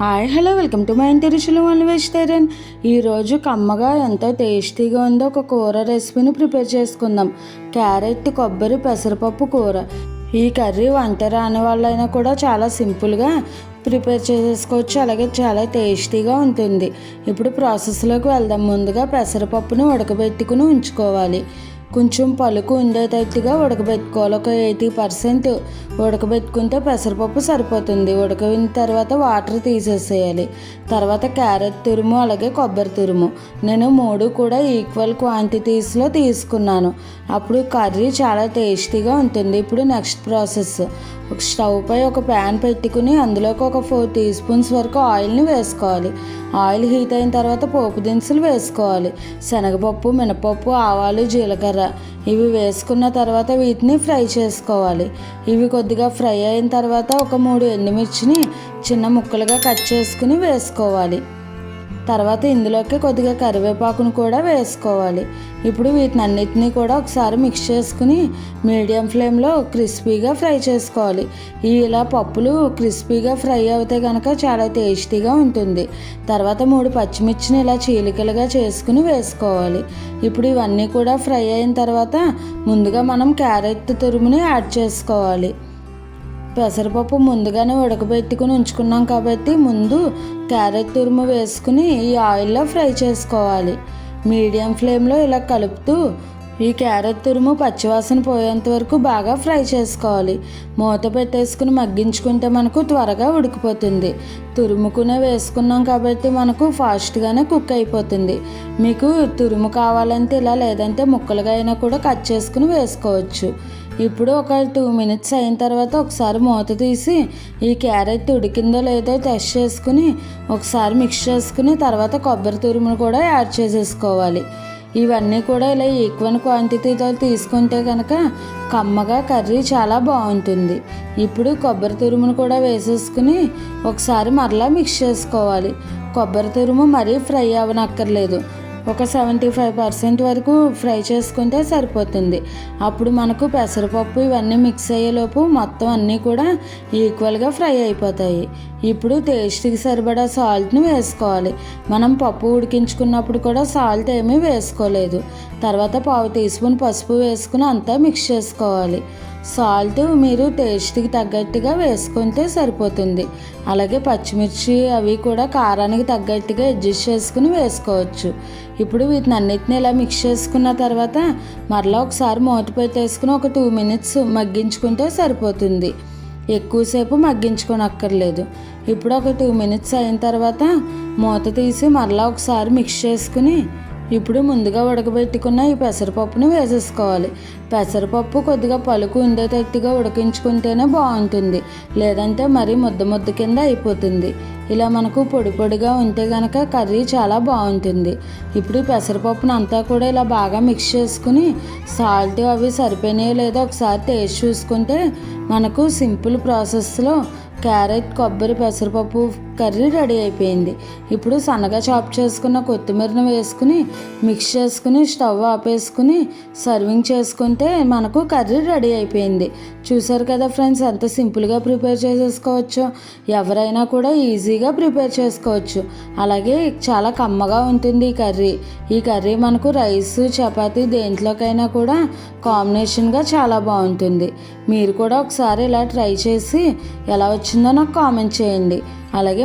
Hi hello welcome to my ఇంటి రుచులు one vegetarian. ఈరోజు కమ్మగా ఎంతో టేస్టీగా ఉందో ఒక కూర రెసిపీని ప్రిపేర్ చేసుకుందాం. క్యారెట్ కొబ్బరి పెసరపప్పు కూర. ఈ కర్రీ వంట రాని వాళ్ళైనా కూడా చాలా సింపుల్గా ప్రిపేర్ చేసుకోవచ్చు. అలాగే చాలా టేస్టీగా ఉంటుంది. ఇప్పుడు ప్రాసెస్లోకి వెళ్దాం. ముందుగా పెసరపప్పును ఉడకబెట్టుకుని ఉంచుకోవాలి. కొంచెం పలుకు ఉండేటట్టుగా ఉడకబెట్టుకోవాలి. ఒక ఎయిటీ పర్సెంట్ ఉడకబెట్టుకుంటే పెసరపప్పు సరిపోతుంది. ఉడకవిన తర్వాత వాటర్ తీసేసేయాలి. తర్వాత క్యారెట్ తురుము అలాగే కొబ్బరి తురుము. నేను మూడు కూడా ఈక్వల్ క్వాంటిటీస్లో తీసుకున్నాను. అప్పుడు కర్రీ చాలా టేస్టీగా ఉంటుంది. ఇప్పుడు నెక్స్ట్ ప్రాసెస్. ఒక స్టవ్ పై ఒక ప్యాన్ పెట్టుకుని అందులోకి ఒక ఫోర్ టీ స్పూన్స్ వరకు ఆయిల్ని వేసుకోవాలి. ఆయిల్ హీట్ అయిన తర్వాత పోపు దినుసులు వేసుకోవాలి. శనగపప్పు మినపప్పు ఆవాలు జీలకర్ర ఇవి వేసుకున్న తర్వాత వీటిని ఫ్రై చేసుకోవాలి. ఇవి కొద్దిగా ఫ్రై అయిన తర్వాత ఒక మూడు ఎండుమిర్చిని చిన్న ముక్కలుగా కట్ చేసుకుని వేసుకోవాలి. తర్వాత ఇందులోకి కొద్దిగా కరివేపాకును కూడా వేసుకోవాలి. ఇప్పుడు వీటిని అన్నిటినీ కూడా ఒకసారి మిక్స్ చేసుకుని మీడియం ఫ్లేమ్లో క్రిస్పీగా ఫ్రై చేసుకోవాలి. ఇలా పప్పులు క్రిస్పీగా ఫ్రై అవుతే కనుక చాలా టేస్టీగా ఉంటుంది. తర్వాత మూడు పచ్చిమిర్చిని ఇలా చీలికలుగా చేసుకుని వేసుకోవాలి. ఇప్పుడు ఇవన్నీ కూడా ఫ్రై అయిన తర్వాత ముందుగా మనం క్యారెట్ తురుముని యాడ్ చేసుకోవాలి. పెసరపప్పు ముందుగానే ఉడకబెట్టుకుని ఉంచుకున్నాం కాబట్టి ముందు క్యారెట్ తురుము వేసుకుని ఈ ఆయిల్లో ఫ్రై చేసుకోవాలి. మీడియం ఫ్లేమ్లో ఇలా కలుపుతూ ఈ క్యారెట్ తురుము పచ్చివాసన పోయేంత వరకు బాగా ఫ్రై చేసుకోవాలి. మూత పెట్టేసుకుని మగ్గించుకుంటే మనకు త్వరగా ఉడికిపోతుంది. తురుముకునే వేసుకున్నాం కాబట్టి మనకు ఫాస్ట్గానే కుక్ అయిపోతుంది. మీకు తురుము కావాలంటే ఇలా లేదంటే ముక్కలుగా అయినా కూడా కట్ చేసుకుని వేసుకోవచ్చు. ఇప్పుడు ఒక టూ మినిట్స్ అయిన తర్వాత ఒకసారి మూత తీసి ఈ క్యారెట్ ఉడికిందో లేదో టెస్ట్ చేసుకుని ఒకసారి మిక్స్ చేసుకుని తర్వాత కొబ్బరి తురుమును కూడా యాడ్ చేసేసుకోవాలి. ఇవన్నీ కూడా ఇలా ఈక్వల్ క్వాంటిటీతో తీసుకుంటే కనుక కమ్మగా కర్రీ చాలా బాగుంటుంది. ఇప్పుడు కొబ్బరి తురుమును కూడా వేసేసుకుని ఒకసారి మరలా మిక్స్ చేసుకోవాలి. కొబ్బరి తురుము మరీ ఫ్రై అవ్వనక్కర్లేదు. ఒక సెవెంటీ ఫైవ్ పర్సెంట్ వరకు ఫ్రై చేసుకుంటే సరిపోతుంది. అప్పుడు మనకు పెసరపప్పు ఇవన్నీ మిక్స్ అయ్యేలోపు మొత్తం అన్నీ కూడా ఈక్వల్గా ఫ్రై అయిపోతాయి. ఇప్పుడు టేస్ట్కి సరిపడా సాల్ట్ని వేసుకోవాలి. మనం పప్పు ఉడికించుకున్నప్పుడు కూడా సాల్ట్ ఏమీ వేసుకోలేదు. తర్వాత పావు టీ స్పూన్ పసుపు వేసుకుని అంతా మిక్స్ చేసుకోవాలి. సాల్ట్ మీరు టేస్ట్కి తగ్గట్టుగా వేసుకుంటే సరిపోతుంది. అలాగే పచ్చిమిర్చి అవి కూడా కారానికి తగ్గట్టుగా అడ్జస్ట్ చేసుకుని వేసుకోవచ్చు. ఇప్పుడు వీటిని అన్నిటిని ఇలా మిక్స్ చేసుకున్న తర్వాత మరలా ఒకసారి మూత పెట్టేసుకుని ఒక టూ మినిట్స్ మగ్గించుకుంటే సరిపోతుంది. ఎక్కువసేపు మగ్గించుకోనక్కర్లేదు. ఇప్పుడు ఒక టూ మినిట్స్ అయిన తర్వాత మూత తీసి మరలా ఒకసారి మిక్స్ చేసుకుని ఇప్పుడు ముందుగా ఉడకబెట్టుకున్న ఈ పెసరపప్పును వేసేసుకోవాలి. పెసరపప్పు కొద్దిగా పలుకు ఉండేటట్టుగా ఉడికించుకుంటేనే బాగుంటుంది. లేదంటే మరీ ముద్ద ముద్ద కింద అయిపోతుంది. ఇలా మనకు పొడి పొడిగా ఉంటే కనుక కర్రీ చాలా బాగుంటుంది. ఇప్పుడు పెసరపప్పును అంతా కూడా ఇలా బాగా మిక్స్ చేసుకుని సాల్ట్ అవి సరిపోయినాయో లేదో ఒకసారి టేస్ట్ చూసుకుంటే మనకు సింపుల్ ప్రాసెస్లో క్యారెట్ కొబ్బరి పెసరపప్పు కర్రీ రెడీ అయిపోయింది. ఇప్పుడు సన్నగా చాప్ చేసుకున్న కొత్తిమీరను వేసుకుని మిక్స్ చేసుకుని స్టవ్ ఆపేసుకుని సర్వింగ్ చేసుకుంటే మనకు కర్రీ రెడీ అయిపోయింది. చూసారు కదా ఫ్రెండ్స్ ఎంత సింపుల్గా ప్రిపేర్ చేసేసుకోవచ్చు. ఎవరైనా కూడా ఈజీగా ప్రిపేర్ చేసుకోవచ్చు. అలాగే చాలా కమ్మగా ఉంటుంది ఈ కర్రీ. ఈ కర్రీ మనకు రైస్ చపాతి దేంట్లోకైనా కూడా కాంబినేషన్గా చాలా బాగుంటుంది. మీరు కూడా ఒకసారి ఇలా ట్రై చేసి ఎలా వచ్చిందో నాకు కామెంట్ చేయండి. అలాగే